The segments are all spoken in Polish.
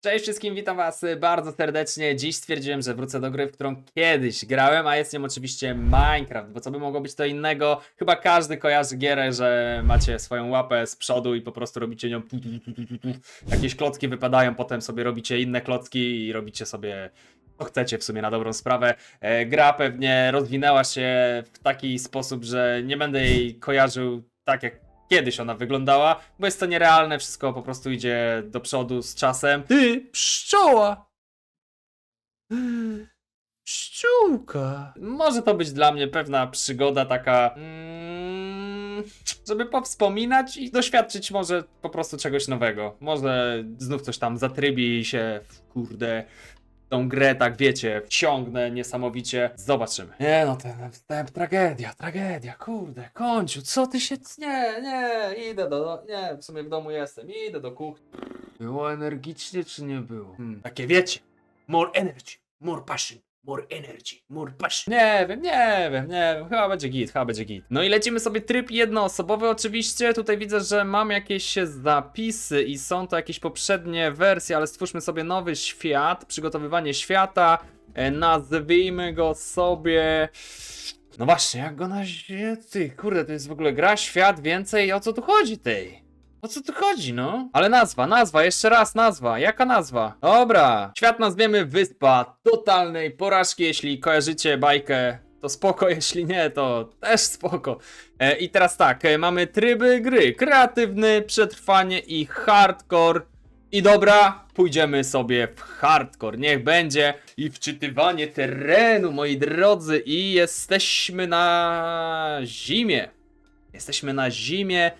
Cześć wszystkim, witam was bardzo serdecznie. Dziś stwierdziłem, że wrócę do gry, w którą kiedyś grałem, a jest nią oczywiście Minecraft, bo co by mogło być to innego? Chyba każdy kojarzy gierę, że macie swoją łapę z przodu i po prostu robicie nią jakieś klocki wypadają, potem sobie robicie inne klocki i robicie sobie co chcecie w sumie na dobrą sprawę. E, gra pewnie rozwinęła się w taki sposób, że nie będę jej kojarzył tak jak kiedyś ona wyglądała, bo jest to nierealne, wszystko po prostu idzie do przodu z czasem. Ty, pszczoła! Pszczółka! Może to być dla mnie pewna przygoda taka, mm, żeby powspominać i doświadczyć może po prostu czegoś nowego. Może znów coś tam zatrybi się w kurde tą grę, tak wiecie, wciągnę niesamowicie. Zobaczymy. Nie no, ten wstęp, tragedia, tragedia, kurde, końcu, co ty się... Nie, nie, idę do... Nie, w sumie w domu jestem, idę do kuchni. Było energicznie, czy nie było? Hmm. Takie wiecie, more energy, more passion. More energy, more passion. Nie wiem, nie wiem, nie wiem. Chyba będzie git, chyba będzie git. No i lecimy sobie tryb jednoosobowy oczywiście. Tutaj widzę, że mam jakieś zapisy i są to jakieś poprzednie wersje, ale stwórzmy sobie nowy świat, przygotowywanie świata. E, nazwijmy go sobie... No właśnie, jak go nazwie? Ty, kurde, to jest w ogóle gra, świat, więcej, o co tu chodzi tej? O co tu chodzi, no? Ale nazwa, nazwa, jeszcze raz nazwa. Jaka nazwa? Dobra. Świat nazwiemy Wyspa Totalnej Porażki. Jeśli kojarzycie bajkę, to spoko. Jeśli nie, to też spoko. E, I teraz tak, e, mamy tryby gry. Kreatywny, przetrwanie i hardcore. I dobra, pójdziemy sobie w hardcore. Niech będzie. I wczytywanie terenu, moi drodzy. I jesteśmy na zimie. Jesteśmy na zimie.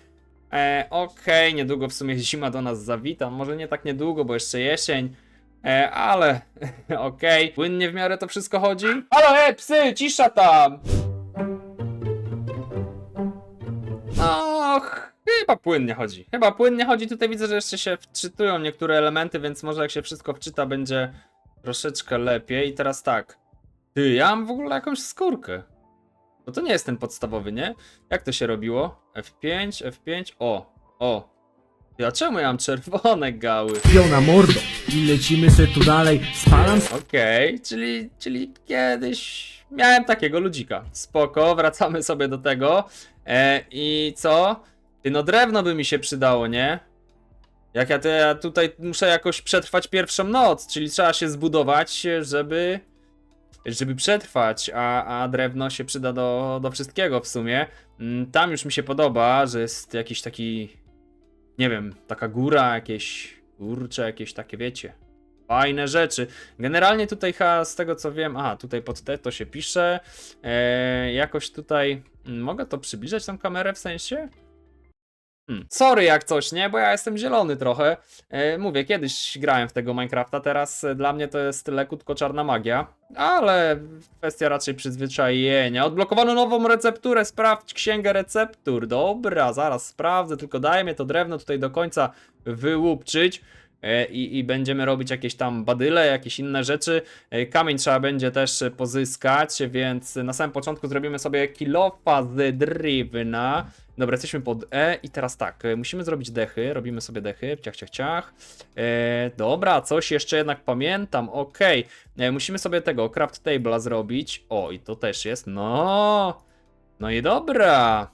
E, Okej, niedługo w sumie zima do nas zawita. Może nie tak niedługo, bo jeszcze jesień. E, ale okej. Płynnie w miarę to wszystko chodzi. Halo, e, psy, cisza tam! Och, chyba płynnie chodzi. Chyba płynnie chodzi. Tutaj widzę, że jeszcze się wczytują niektóre elementy, więc może jak się wszystko wczyta, będzie troszeczkę lepiej. I teraz tak. Ty, ja mam w ogóle jakąś skórkę. No to nie jest ten podstawowy, nie? Jak to się robiło? F5, F5, o, o. Ja czemu ja mam czerwone gały? Piona mordo i lecimy se tu dalej. Spalam Okej, czyli, czyli kiedyś miałem takiego ludzika. Spoko, wracamy sobie do tego. E, I co? Ty, no drewno by mi się przydało, nie? Jak ja, te, ja tutaj muszę jakoś przetrwać pierwszą noc, czyli trzeba się zbudować, żeby żeby przetrwać, a, a drewno się przyda do, do wszystkiego w sumie. Mm, Tam już mi się podoba, że jest jakiś taki, nie wiem, taka góra, jakieś kurcze, jakieś takie, wiecie, fajne rzeczy. Generalnie tutaj z tego co wiem, aha, tutaj pod te to się pisze, e, jakoś tutaj, mm, mogę to przybliżać tą kamerę w sensie? Hmm. Sorry jak coś, nie? Bo ja jestem zielony trochę. E, mówię, kiedyś grałem w tego Minecrafta, teraz e, dla mnie to jest lekutko czarna magia. Ale kwestia raczej przyzwyczajenia. Odblokowano nową recepturę, sprawdź księgę receptur. Dobra, zaraz sprawdzę, tylko daj mnie to drewno tutaj do końca wyłupczyć. E, I, I będziemy robić jakieś tam badyle, jakieś inne rzeczy. Kamień trzeba będzie też pozyskać, więc na samym początku zrobimy sobie kilofa z drewna. Dobra, jesteśmy pod E i teraz tak, e, musimy zrobić dechy, robimy sobie dechy, ciach, ciach, ciach. E, dobra, coś jeszcze jednak pamiętam, okej. E, musimy sobie tego craft table'a zrobić. O, i to też jest, no. No i dobra.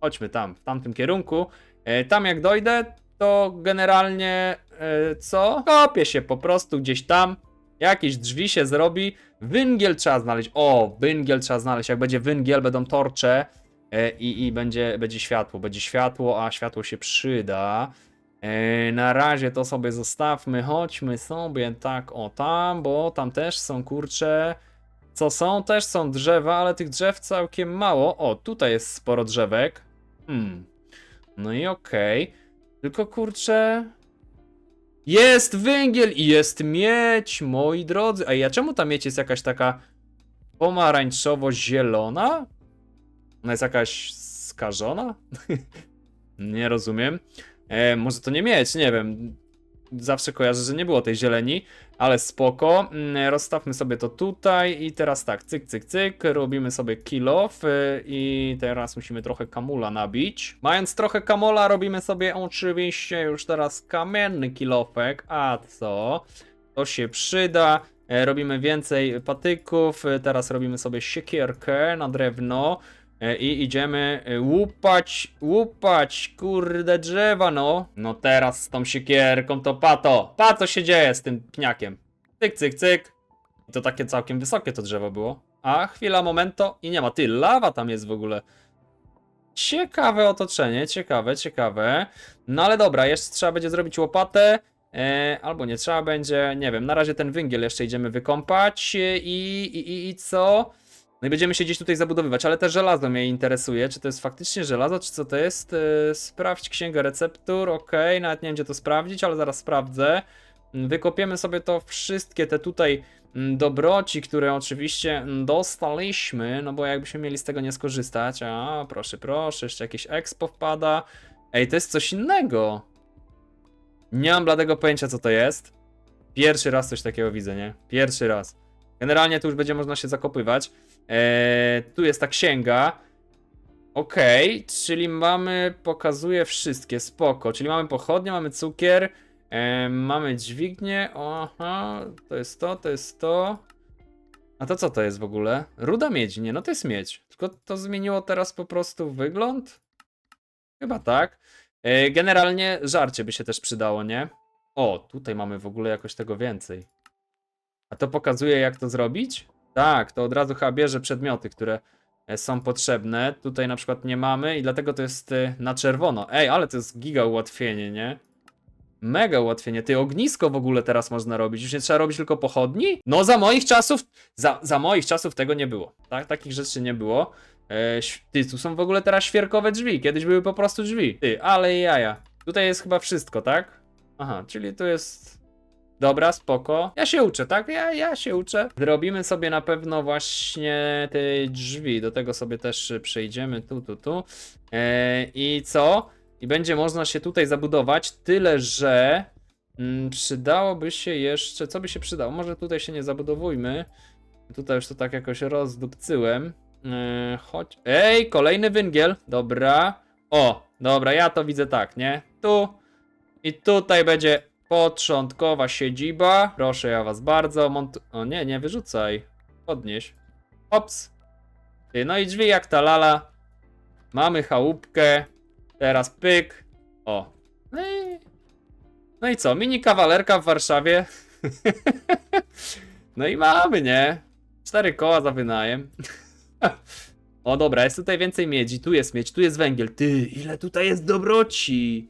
Chodźmy tam, w tamtym kierunku. E, tam jak dojdę, to generalnie e, co? Kopię się po prostu gdzieś tam. Jakieś drzwi się zrobi. Węgiel trzeba znaleźć. O, węgiel trzeba znaleźć. Jak będzie węgiel, będą torcze. E, i, I będzie, będzie światło. Będzie światło, a światło się przyda. E, na razie to sobie zostawmy. Chodźmy sobie tak o tam, bo tam też są kurcze. Co są? Też są drzewa, ale tych drzew całkiem mało. O, tutaj jest sporo drzewek. Hmm. No i okej. Tylko kurczę. Jest węgiel i jest miedź, moi drodzy. A ja czemu ta miedź jest jakaś taka pomarańczowo-zielona? Ona jest jakaś skażona? nie rozumiem. E, może to nie miedź, nie wiem. zawsze kojarzę, że nie było tej zieleni, ale spoko. Mm, Rozstawmy sobie to tutaj i teraz tak, cyk, cyk, cyk, robimy sobie kill off y, i teraz musimy trochę kamula nabić. Mając trochę kamola robimy sobie oczywiście już teraz kamienny kill offek, a co? To się przyda. E, Robimy więcej patyków, e, teraz robimy sobie siekierkę na drewno i idziemy e, łupać, łupać, kurde drzewa no. No teraz z tą siekierką to pato, pa co się dzieje z tym pniakiem. Cyk, cyk, cyk. I to takie całkiem wysokie to drzewo było. A chwila, momento i nie ma. Ty, lawa tam jest w ogóle. Ciekawe otoczenie, ciekawe, ciekawe. No ale dobra, jeszcze trzeba będzie zrobić łopatę. E, albo nie trzeba będzie, nie wiem, na razie ten węgiel jeszcze idziemy wykąpać e, i, i, i, i co? No i będziemy się gdzieś tutaj zabudowywać, ale te żelazo mnie interesuje, czy to jest faktycznie żelazo, czy co to jest? E, sprawdź księgę receptur, ok, nawet nie wiem gdzie to sprawdzić, ale zaraz sprawdzę. Mm, Wykopiemy sobie to wszystkie te tutaj mm, dobroci, które oczywiście mm, dostaliśmy, no bo jakbyśmy mieli z tego nie skorzystać, a proszę, proszę, jeszcze jakieś expo wpada. Ej, to jest coś innego. Nie mam bladego pojęcia, co to jest. Pierwszy raz coś takiego widzę, nie? Pierwszy raz. Generalnie tu już będzie można się zakopywać. Eee, tu jest ta księga. Okej, czyli mamy, pokazuje wszystkie, spoko. Czyli mamy pochodnie, mamy cukier, eee, mamy dźwignię, aha, to jest to, to jest to. A to co to jest w ogóle? Ruda miedzi, nie, no to jest miedź. Tylko to zmieniło teraz po prostu wygląd? Chyba tak. E, Generalnie żarcie by się też przydało, nie? O, tutaj mamy w ogóle jakoś tego więcej. A to pokazuje, jak to zrobić? Tak, to od razu chyba bierze przedmioty, które e, są potrzebne. Tutaj na przykład nie mamy i dlatego to jest e, na czerwono. Ej, ale to jest giga ułatwienie, nie? Mega ułatwienie. Ty ognisko w ogóle teraz można robić. Już nie trzeba robić tylko pochodni? No za moich czasów, za, za moich czasów tego nie było. Tak, takich rzeczy nie było. E, ty, tu są w ogóle teraz świerkowe drzwi. Kiedyś były po prostu drzwi. Ty, ale jaja. Tutaj jest chyba wszystko, tak? Aha, czyli tu jest. Dobra, spoko. Ja się uczę, tak? Ja, ja się uczę. Zrobimy sobie na pewno właśnie te drzwi. Do tego sobie też przejdziemy tu, tu, tu. E, I co? I będzie można się tutaj zabudować. Tyle, że mm, przydałoby się jeszcze. Co by się przydało? Może tutaj się nie zabudowujmy. Tutaj już to tak jakoś rozdupcyłem. Yy, chodź. Ej, kolejny węgiel. Dobra. O, dobra, ja to widzę tak, nie? Tu. I tutaj będzie początkowa siedziba. Proszę ja was bardzo. Mont o nie, nie wyrzucaj. Podnieś. Ops. No i drzwi jak ta lala. Mamy chałupkę. Teraz pyk. O. No i, no i co? Mini kawalerka w Warszawie. no i mamy, nie? Cztery koła za wynajem. O dobra, jest tutaj więcej miedzi, tu jest miedź, tu jest węgiel. Ty, ile tutaj jest dobroci!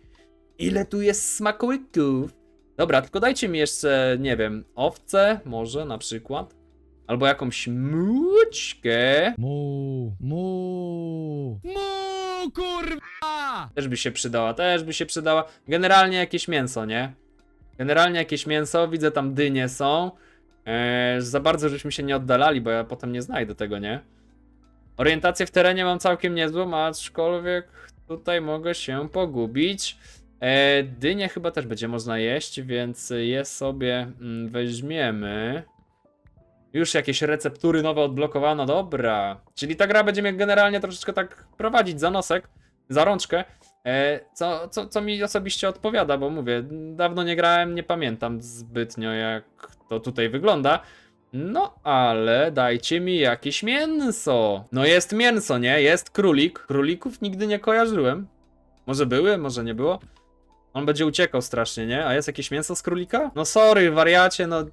Ile tu jest smakołyków! Dobra, tylko dajcie mi jeszcze, nie wiem, owce może na przykład. Albo jakąś mućkę. Mu, mu, mu, kurwa! Też by się przydała, też by się przydała. Generalnie jakieś mięso, nie? Generalnie jakieś mięso, widzę tam dynie są. Eee, za bardzo żeśmy się nie oddalali, bo ja potem nie znajdę tego, nie? Orientację w terenie mam całkiem niezłą, aczkolwiek tutaj mogę się pogubić. E, dynie chyba też będzie można jeść, więc je sobie mm, weźmiemy. Już jakieś receptury nowe odblokowano, dobra. Czyli ta gra będzie mnie generalnie troszeczkę tak prowadzić za nosek, za rączkę. E, co, co, co mi osobiście odpowiada, bo mówię, dawno nie grałem, nie pamiętam zbytnio jak to tutaj wygląda. No, ale dajcie mi jakieś mięso. No jest mięso, nie? Jest królik. Królików nigdy nie kojarzyłem. Może były, może nie było. On będzie uciekał strasznie, nie? A jest jakieś mięso z królika? No sorry, wariacie, no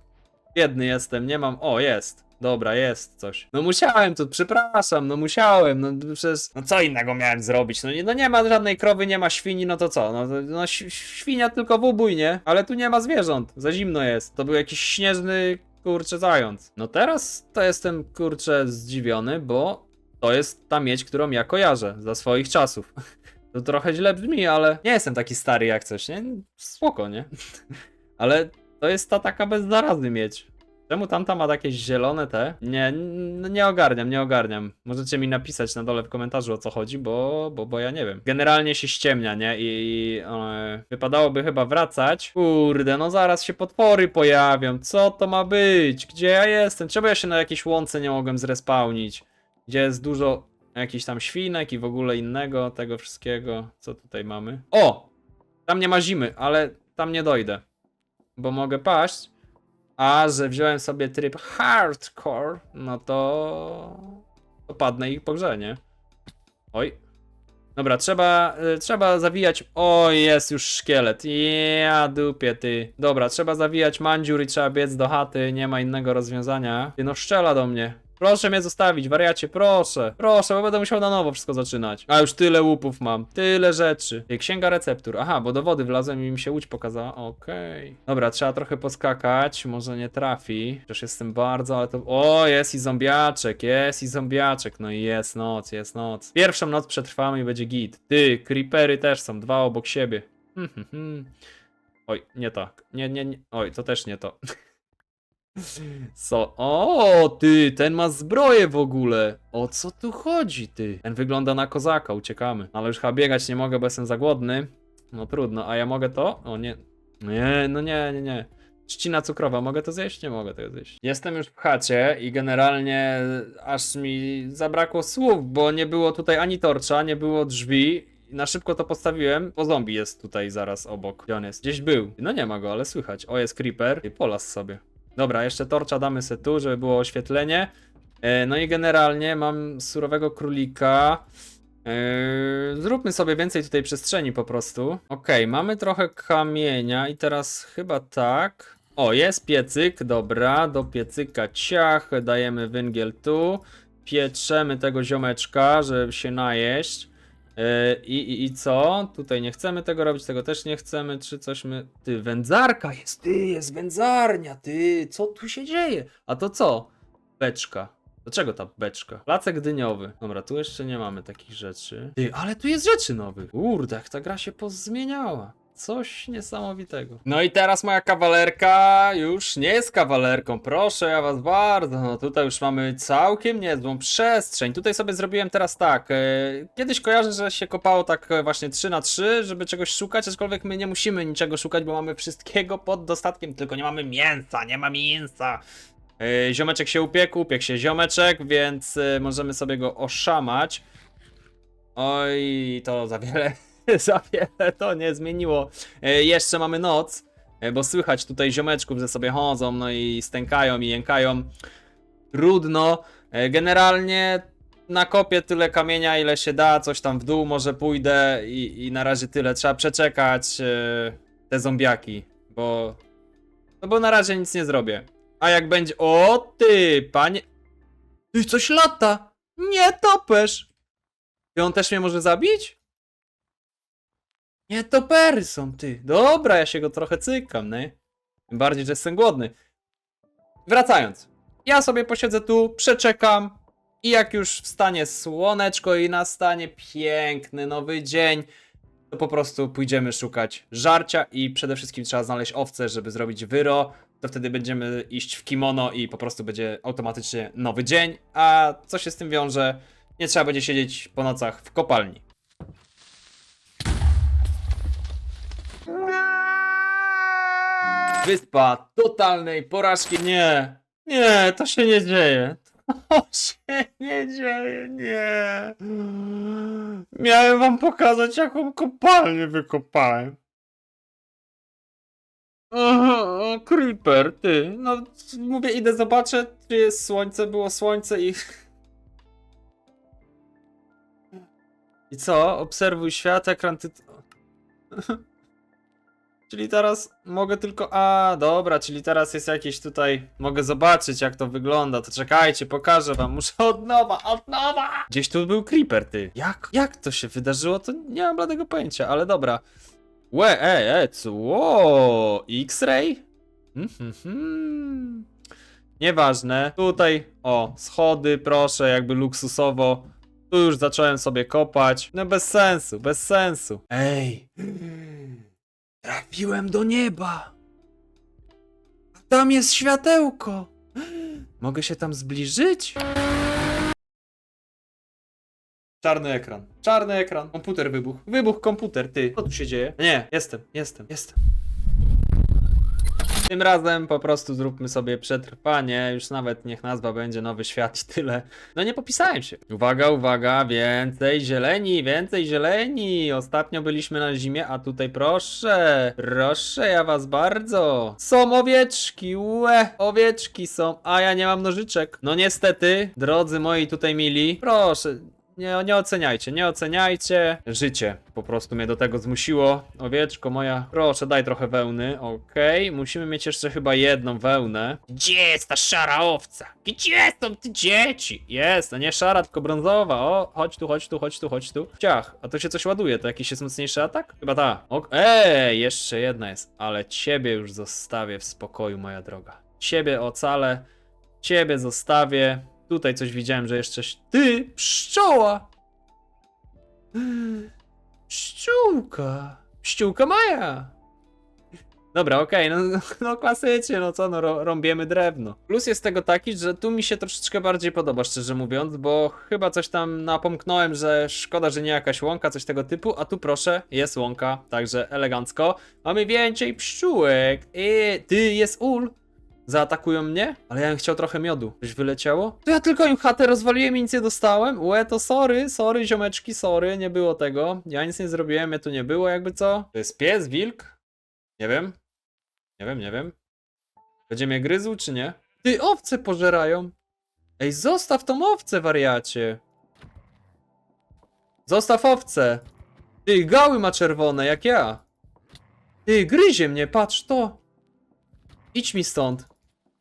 biedny jestem, nie mam... O, jest. Dobra, jest coś. No musiałem tu, przepraszam, no musiałem, no przecież... No co innego miałem zrobić? No nie, no nie ma żadnej krowy, nie ma świni, no to co? No, to- no ś- świnia tylko w ubój, nie? Ale tu nie ma zwierząt, za zimno jest. To był jakiś śnieżny, kurczę, zając. No teraz to jestem, kurczę, zdziwiony, bo to jest ta miedź, którą ja kojarzę za swoich czasów. To trochę źle brzmi, ale nie jestem taki stary jak coś, nie? Spoko, nie? Ale to jest ta taka bez zarazy miedź. Czemu tamta ma jakieś zielone te? Nie, nie ogarniam, nie ogarniam. Możecie mi napisać na dole w komentarzu o co chodzi, bo, bo, bo ja nie wiem. Generalnie się ściemnia, nie? I e, wypadałoby chyba wracać. Kurde, no zaraz się potwory pojawią. Co to ma być? Gdzie ja jestem? Czemu ja się na jakiejś łące nie mogłem zrespawnić? Gdzie jest dużo jakichś tam świnek i w ogóle innego tego wszystkiego. Co tutaj mamy? O! Tam nie ma zimy, ale tam nie dojdę. Bo mogę paść. A że wziąłem sobie tryb hardcore, no to. to padnę i pogrzenie. Oj. Dobra, trzeba, y, trzeba zawijać. O, jest już szkielet. Ja dupie ty. Dobra, trzeba zawijać mandziur i trzeba biec do chaty. Nie ma innego rozwiązania. Ty no szczela do mnie. Proszę mnie zostawić, wariacie, proszę. Proszę, bo będę musiał na nowo wszystko zaczynać. A już tyle łupów mam, tyle rzeczy. Ty, Księga receptur. Aha, bo do wody wlazłem i mi się łódź pokazała. Okej. Dobra, trzeba trochę poskakać, może nie trafi. Przecież jestem bardzo, ale to... O, jest i zombiaczek, jest i zombiaczek. No i jest noc, jest noc. Pierwszą noc przetrwamy i będzie git. Ty, creepery też są, dwa obok siebie. Hmm, hmm, hmm. Oj, nie tak. Nie, nie, nie. Oj, to też nie to. Co? O, ty, ten ma zbroję w ogóle. O co tu chodzi, ty? Ten wygląda na kozaka, uciekamy. Ale już chyba biegać nie mogę, bo jestem za głodny. No trudno, a ja mogę to? O nie. Nie, no nie, nie, nie. Trzcina cukrowa, mogę to zjeść? Nie mogę tego zjeść. Jestem już w chacie i generalnie aż mi zabrakło słów, bo nie było tutaj ani torcza, nie było drzwi. Na szybko to postawiłem, bo zombie jest tutaj zaraz obok. Gdzie on jest? Gdzieś był. No nie ma go, ale słychać. O, jest creeper. I polas sobie. Dobra, jeszcze torcza damy se tu, żeby było oświetlenie. E, no i generalnie mam surowego królika. E, zróbmy sobie więcej tutaj przestrzeni po prostu. Okej, mamy trochę kamienia i teraz chyba tak. O, jest piecyk, dobra, do piecyka ciach, dajemy węgiel tu. Pieczemy tego ziomeczka, żeby się najeść. E, I, i, I co? Tutaj nie chcemy tego robić, tego też nie chcemy. Czy coś my. Ty, wędzarka jest, ty, jest wędzarnia, ty, co tu się dzieje? A to co? Beczka. Do czego ta beczka? Placek dyniowy. Dobra, tu jeszcze nie mamy takich rzeczy. Ty, ale tu jest rzeczy nowych. Kurde, jak ta gra się pozmieniała. Coś niesamowitego. No i teraz moja kawalerka już nie jest kawalerką, proszę ja was bardzo. No tutaj już mamy całkiem niezłą przestrzeń. Tutaj sobie zrobiłem teraz tak. e, Kiedyś kojarzę, że się kopało tak e, właśnie 3 na 3 żeby czegoś szukać, aczkolwiek my nie musimy niczego szukać, bo mamy wszystkiego pod dostatkiem, tylko nie mamy mięsa, nie ma mięsa. E, Ziomeczek się upiekł, upiekł się ziomeczek, więc możemy sobie go oszamać. Oj, to za wiele, za wiele to nie zmieniło. E, jeszcze mamy noc, e, bo słychać tutaj ziomeczków, że sobie chodzą, no i stękają i jękają. Trudno. E, generalnie nakopię tyle kamienia, ile się da, coś tam w dół może pójdę i, i na razie tyle. Trzeba przeczekać te zombiaki, bo... No bo na razie nic nie zrobię. A jak będzie... O ty, panie... Ty, coś lata! Nie topesz! I on też mnie może zabić? Nie, topery są, ty. Dobra, ja się go trochę cykam, nie? Tym bardziej, że jestem głodny. Wracając. Ja sobie posiedzę tu, przeczekam i jak już wstanie słoneczko i nastanie piękny nowy dzień, to po prostu pójdziemy szukać żarcia i przede wszystkim trzeba znaleźć owce, żeby zrobić wyro. To wtedy będziemy iść w kimono i po prostu będzie automatycznie nowy dzień. A co się z tym wiąże? Nie trzeba będzie siedzieć po nocach w kopalni. Wyspa totalnej porażki. Nie, nie, to się nie dzieje. To się nie dzieje, nie. Miałem wam pokazać, jaką kopalnię wykopałem. Aha, creeper, ty. No, mówię, idę zobaczę, czy jest słońce, było słońce i... I co? Obserwuj świat, ekran ty... Czyli teraz mogę tylko. A, dobra, czyli teraz jest jakieś tutaj. Mogę zobaczyć, jak to wygląda. To czekajcie, pokażę wam. Muszę od nowa, od nowa! Gdzieś tu był creeper, ty. Jak, jak to się wydarzyło? To nie mam bladego pojęcia, ale dobra. Łe, e, e, co? X-ray? Mhm. Nieważne. Tutaj, o, schody, proszę, jakby luksusowo. Tu już zacząłem sobie kopać. No bez sensu, bez sensu. Ej. Trafiłem do nieba. A tam jest światełko. Mogę się tam zbliżyć? Czarny ekran. Czarny ekran. Komputer wybuchł. Wybuch komputer, ty. Co tu się dzieje? Nie, jestem, jestem, jestem. Tym razem po prostu zróbmy sobie przetrwanie, już nawet niech nazwa będzie Nowy Świat i tyle. No nie popisałem się. Uwaga, uwaga, więcej zieleni, więcej zieleni. Ostatnio byliśmy na zimie, a tutaj proszę, proszę ja was bardzo. Są owieczki, łe, owieczki są, a ja nie mam nożyczek. No niestety, drodzy moi tutaj mili, proszę, nie, nie oceniajcie, nie oceniajcie. Życie po prostu mnie do tego zmusiło. Owieczko moja, proszę daj trochę wełny. Okej, musimy mieć jeszcze chyba jedną wełnę. Gdzie jest ta szara owca? Gdzie są te dzieci? Jest, no nie szara, tylko brązowa. O, chodź tu, chodź tu, chodź tu, chodź tu. Ciach, a to się coś ładuje, to jakiś jest mocniejszy atak? Chyba ta. Ok, Ej, jeszcze jedna jest, ale ciebie już zostawię w spokoju, moja droga. Ciebie ocalę, ciebie zostawię. Tutaj coś widziałem, że jeszcze. Ty, pszczoła! Pszczółka! Pszczółka Maja! Dobra, okej, no, no klasycznie, no co, no rąbiemy drewno. Plus jest tego taki, że tu mi się troszeczkę bardziej podoba, szczerze mówiąc, bo chyba coś tam napomknąłem, że szkoda, że nie jakaś łąka, coś tego typu, a tu proszę, jest łąka, także elegancko. Mamy więcej pszczółek. I ty, jest ul. Zaatakują mnie? Ale ja bym chciał trochę miodu. Coś wyleciało? To ja tylko im chatę rozwaliłem i nic nie dostałem? Łe, to sorry, sorry ziomeczki, sorry, nie było tego. Ja nic nie zrobiłem, mnie tu nie było, jakby co? To jest pies, wilk? Nie wiem. Nie wiem, nie wiem. Będzie mnie gryzł, czy nie? Ty, owce pożerają. Ej, zostaw tą owcę, wariacie. Zostaw owcę. Ty, gały ma czerwone, jak ja. Ty, gryzie mnie, patrz to. Idź mi stąd.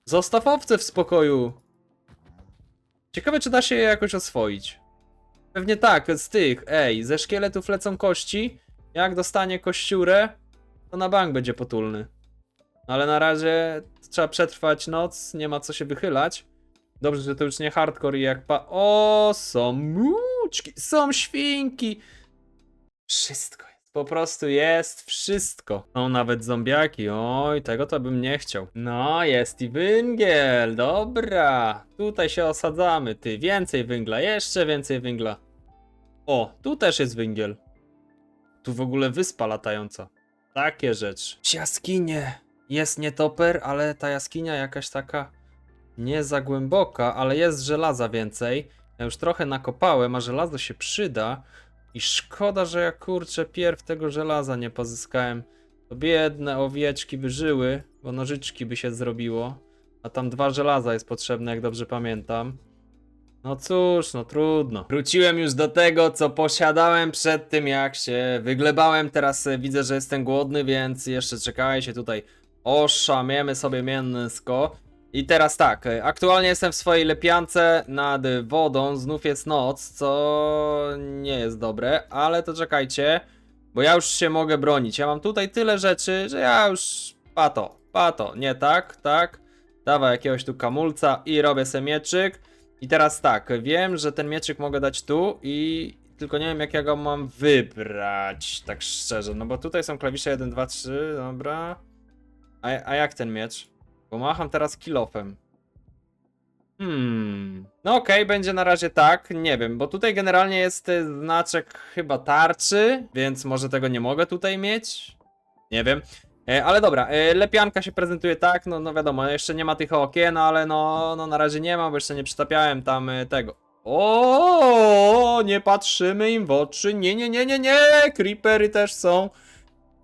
Zostaw owce w spokoju. Ciekawe, czy da się je jakoś oswoić. Pewnie tak, z tych, ej, ze szkieletów lecą kości. Jak dostanie kościurę, to na bank będzie potulny. No Ale na razie trzeba przetrwać noc, nie ma co się wychylać. Dobrze, że to już nie hardcore i jak pa... O, są muczki, są świnki. Wszystko. Po prostu jest wszystko. Są nawet zombiaki. Oj, tego to bym nie chciał. No, jest i węgiel. Dobra. Tutaj się osadzamy. Ty, więcej węgla, jeszcze więcej węgla. O, tu też jest węgiel. Tu w ogóle wyspa latająca. Takie rzeczy. Jaskinie. Jest nietoper, ale ta jaskinia jakaś taka nie za głęboka, ale jest żelaza więcej. Ja już trochę nakopałem, a żelazo się przyda. I szkoda, że ja kurczę pierw tego żelaza nie pozyskałem. To biedne owieczki by żyły, bo nożyczki by się zrobiło. A tam dwa żelaza jest potrzebne, jak dobrze pamiętam. No cóż, no trudno. Wróciłem już do tego, co posiadałem przed tym, jak się wyglebałem. Teraz e, widzę, że jestem głodny, więc jeszcze czekajcie tutaj. Oszamiemy sobie mięsko. I teraz tak, e, aktualnie jestem w swojej lepiance nad wodą, znów jest noc, co nie jest dobre, ale to czekajcie, bo ja już się mogę bronić. Ja mam tutaj tyle rzeczy, że ja już pato, pato, nie tak, tak. Dawaj jakiegoś tu kamulca i robię sobie mieczyk. I teraz tak, wiem, że ten mieczyk mogę dać tu i tylko nie wiem jak ja go mam wybrać, tak szczerze, no bo tutaj są klawisze 1, 2, 3, dobra. A, a jak ten miecz? Bo macham teraz kilofem. Hmm. No okej, będzie na razie tak, nie wiem, bo tutaj generalnie jest y, znaczek chyba tarczy, więc może tego nie mogę tutaj mieć. Nie wiem. E, ale dobra, e, lepianka się prezentuje tak, no, no wiadomo, jeszcze nie ma tych okien, ale no, no na razie nie ma, bo jeszcze nie przytapiałem tam e, tego. O, nie patrzymy im w oczy, nie, nie, nie, nie, nie, creepery też są.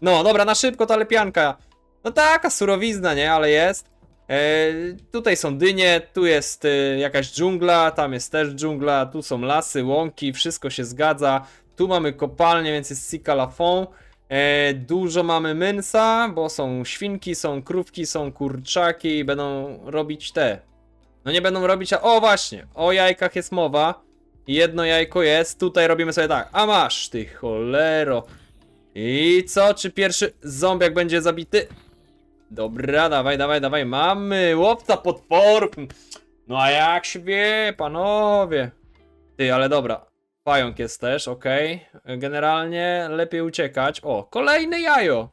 No, dobra, na szybko ta lepianka. No taka surowizna, nie, ale jest. E, tutaj są dynie, tu jest e, jakaś dżungla, tam jest też dżungla, tu są lasy, łąki, wszystko się zgadza. Tu mamy kopalnię, więc jest Sika Lafon. E, dużo mamy mynsa, bo są świnki, są krówki, są kurczaki i będą robić te. No nie będą robić, a o właśnie, o jajkach jest mowa. Jedno jajko jest, tutaj robimy sobie tak. A masz ty cholero. I co, czy pierwszy zombiak będzie zabity? Dobra, dawaj, dawaj, dawaj, mamy łowca potworów. No a jak się wie, panowie. Ty, ale dobra. Pająk jest też, okej. Generalnie lepiej uciekać. O, kolejne jajo.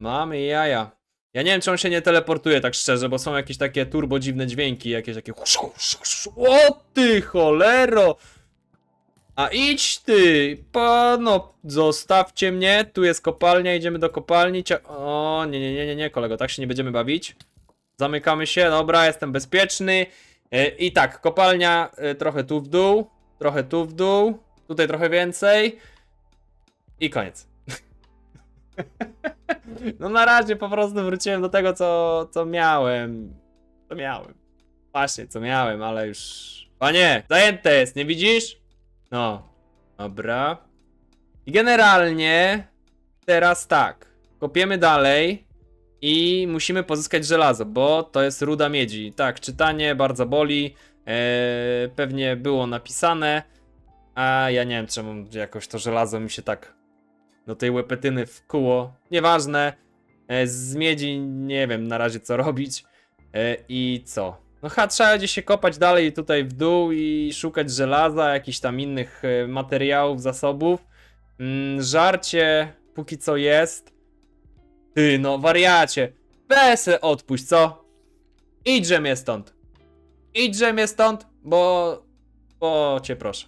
Mamy jaja. Ja nie wiem, czy on się nie teleportuje, tak szczerze, bo są jakieś takie turbo dziwne dźwięki, jakieś takie... O ty cholero! A idź ty! Pano, zostawcie mnie, tu jest kopalnia, idziemy do kopalni. Cia... O, nie, nie, nie, nie, nie, kolego, tak się nie będziemy bawić. Zamykamy się, dobra, jestem bezpieczny. E, I tak, kopalnia e, trochę tu w dół, trochę tu w dół, tutaj trochę więcej. I koniec. No na razie po prostu wróciłem do tego, co, co miałem. Co miałem. Właśnie, co miałem, ale już... Panie, zajęte jest, nie widzisz? No, dobra. I generalnie teraz tak. Kopiemy dalej i musimy pozyskać żelazo, bo to jest ruda miedzi. Tak, czytanie bardzo boli. Eee, pewnie było napisane. A ja nie wiem, czemu jakoś to żelazo mi się tak do tej łepetyny wkuło. Nieważne. E, Z miedzi nie wiem na razie co robić. E, I co? No chyba trzeba gdzieś się kopać dalej tutaj w dół i szukać żelaza, jakichś tam innych e, materiałów, zasobów. Mm, Żarcie póki co jest. Ty no, wariacie. Weź odpuść, co? Idźże mnie stąd. Idźże mnie stąd, bo... Bo cię proszę.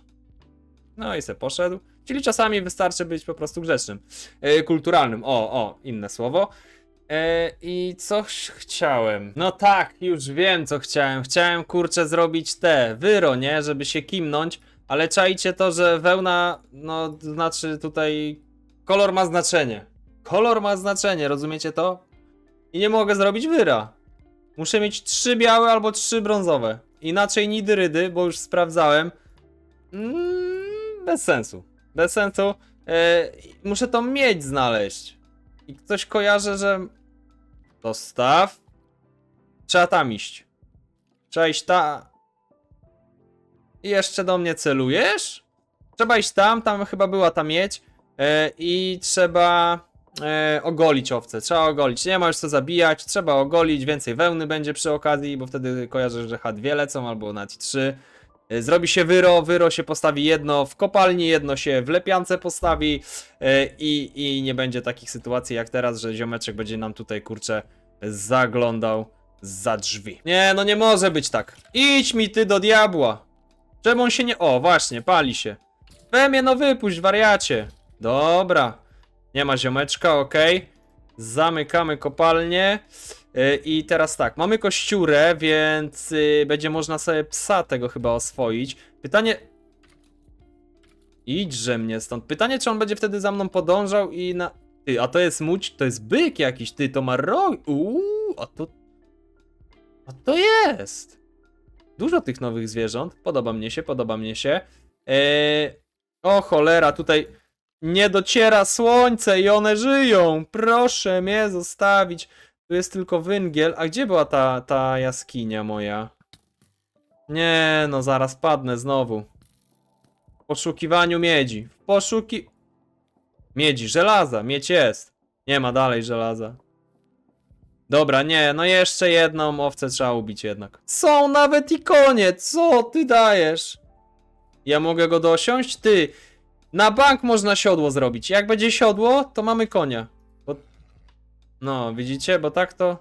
No i se poszedł. Czyli czasami wystarczy być po prostu grzecznym. E, kulturalnym. O, o, inne słowo. E, I co ch- chciałem? No tak, już wiem co chciałem. Chciałem kurczę zrobić te wyro, nie? Żeby się kimnąć, ale czajcie to, że wełna, no znaczy tutaj kolor ma znaczenie. Kolor ma znaczenie, rozumiecie to? I nie mogę zrobić wyra. Muszę mieć trzy białe albo trzy brązowe. Inaczej nidy rydy, bo już sprawdzałem. Mm, bez sensu. Bez sensu. E, muszę tą miedź znaleźć. I ktoś kojarzy, że. Dostaw. Trzeba tam iść. Trzeba iść ta. I jeszcze do mnie celujesz? Trzeba iść tam, tam chyba była ta miedź. E, I trzeba e, ogolić owce. Trzeba ogolić. Nie ma już co zabijać. Trzeba ogolić. Więcej wełny będzie przy okazji, bo wtedy kojarzę, że H2 lecą, albo nawet i trzy. E, Zrobi się wyro, wyro się postawi jedno w kopalni, jedno się w lepiance postawi e, i, i nie będzie takich sytuacji jak teraz, że ziomeczek będzie nam tutaj kurczę zaglądał za drzwi. Nie, no nie może być tak. Idź mi ty do diabła. Czemu on się nie... O, właśnie, pali się. We mnie no wypuść, wariacie. Dobra. Nie ma ziomeczka, okej. Zamykamy kopalnię. Yy, I teraz tak, mamy kościurę, więc yy, będzie można sobie psa tego chyba oswoić. Pytanie. Idźże mnie stąd. Pytanie, czy on będzie wtedy za mną podążał i na. Ty, a to jest muć, to jest byk jakiś, ty, to ma rog. Uuu, a to. A to jest. Dużo tych nowych zwierząt. Podoba mnie się, podoba mnie się. Eee, o cholera, tutaj nie dociera słońce i one żyją. Proszę mnie zostawić. Tu jest tylko węgiel. A gdzie była ta, ta jaskinia moja? Nie, no zaraz padnę znowu. W poszukiwaniu miedzi. W poszuki... Miedzi, żelaza, miedź jest. Nie ma dalej żelaza. Dobra, nie, no jeszcze jedną owcę trzeba ubić jednak. Są nawet i konie, co ty dajesz? Ja mogę go dosiąść? Ty, na bank można siodło zrobić. Jak będzie siodło, to mamy konia. Bo... No, widzicie, bo tak to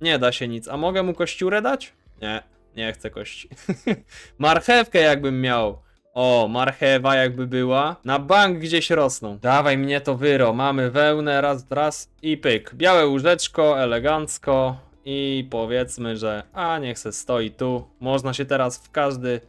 nie da się nic. A mogę mu kościurę dać? Nie, nie chcę kości. Marchewkę jakbym miał. O, marchewa jakby była. Na bank gdzieś rosną. Dawaj mnie to wyro. Mamy wełnę, raz, raz i pyk. Białe łóżeczko, elegancko. I powiedzmy, że a niech se stoi tu. Można się teraz w każdy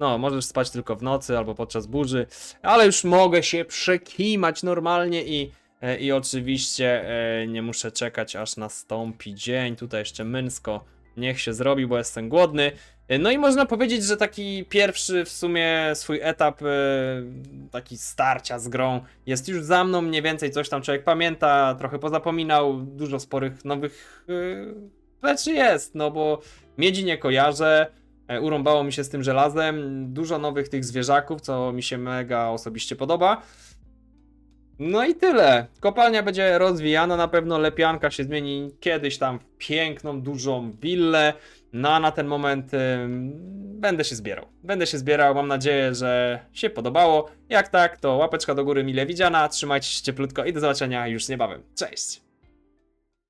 no, możesz spać tylko w nocy albo podczas burzy, ale już mogę się przekimać normalnie i, e, i oczywiście e, nie muszę czekać aż nastąpi dzień. Tutaj jeszcze męsko niech się zrobi, bo jestem głodny. E, No i można powiedzieć, że taki pierwszy w sumie swój etap taki starcia z grą jest już za mną, mniej więcej coś tam człowiek pamięta, trochę pozapominał, dużo sporych nowych rzeczy jest, no bo miedzi nie kojarzę, Urąbało mi się z tym żelazem. Dużo nowych tych zwierzaków, co mi się mega osobiście podoba. No i tyle. Kopalnia będzie rozwijana, na pewno lepianka się zmieni kiedyś tam w piękną, dużą willę. No a na ten moment będę się zbierał. Będę się zbierał, mam nadzieję, że się podobało. Jak tak, to łapeczka do góry mile widziana. Trzymajcie się cieplutko i do zobaczenia już niebawem. Cześć!